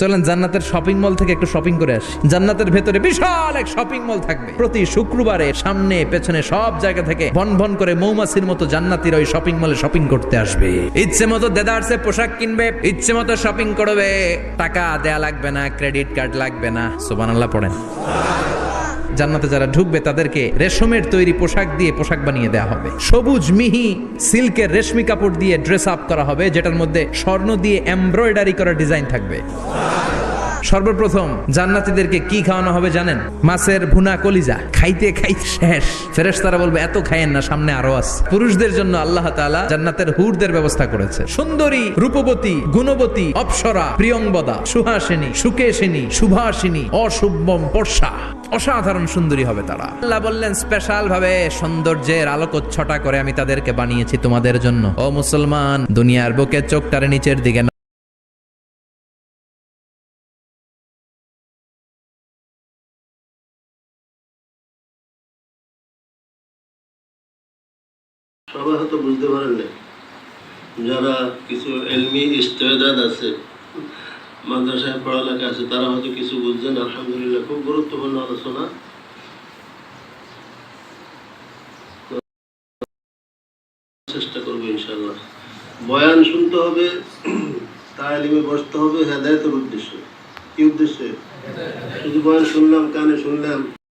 চলেন জান্নাতের shopping mall থেকে একটু শপিং করে আসি। জান্নাতের ভেতরে বিশাল এক শপিং মল থাকবে। প্রতি শুক্রবারে সামনে, পেছনে সব জায়গা থেকে ভন ভন করে মৌমাছির মতো জান্নাতির ওই শপিং মলে শপিং করতে আসবে। ইচ্ছে মতো দেদারসে পোশাক কিনবে, ইচ্ছে মতো শপিং করবে। টাকা দেয়া লাগবে না ক্রেডিট কার্ড লাগবে না। সুবহানাল্লাহ পড়েন। জান্নাতে যারা ঢুকবে, তাদেরকে রেশমের তৈরি পোশাক দিয়ে পোশাক বানিয়ে দেওয়া হবে। সবুজ, মিহি, সিল্কের রেশমি কাপড় দিয়ে ড্রেস আপ করা হবে, যেটার মধ্যে স্বর্ণ দিয়ে এমব্রয়ডারি করা ডিজাইন থাকবে। সর্বপ্রথম জান্নাতীদেরকে কি খাওয়ানো হবে জানেন? মাছের ভুনা কলিজা। খাইতে খাইতে শেষ। ফেরেশ তারা বলবে, এত খাইয়েন না, সামনে আরও আছে। পুরুষদের জন্য আল্লাহ তাআলা জান্নাতের হুরদের ব্যবস্থা করেছে। সুন্দরী, রূপবতী, গুণবতী, অপ্সরা প্রিয়ংবদা সুহাসিনী, সুকেশিনী সুভাষিনী অশুভম পর্ষা। অসাধারণ সুন্দরী হবে তারা। আল্লাহ বললেন স্পেশাল ভাবে সৌন্দর্যের আলোকচ্ছটা করে আমি তাদেরকে বানিয়েছি তোমাদের জন্য। ও মুসলমান, দুনিয়ার বুকে চোখটারে নিচের দিকে সবাই হয়তো বুঝতে পারেন না যারা কিছু এলমি ইস্তেদাদ আছে মাদ্রাসায় পড়ালেখা আছে তারা হয়তো কিছু বুঝছেন আলহামদুলিল্লাহ খুব গুরুত্বপূর্ণ আলোচনা। চেষ্টা করব ইনশাল্লাহ বয়ান শুনতে হবে তালিমে বসতে হবে হেদায়তের উদ্দেশ্যে। কি উদ্দেশ্যে? শুধু বয়ান শুনলাম কানে শুনলাম।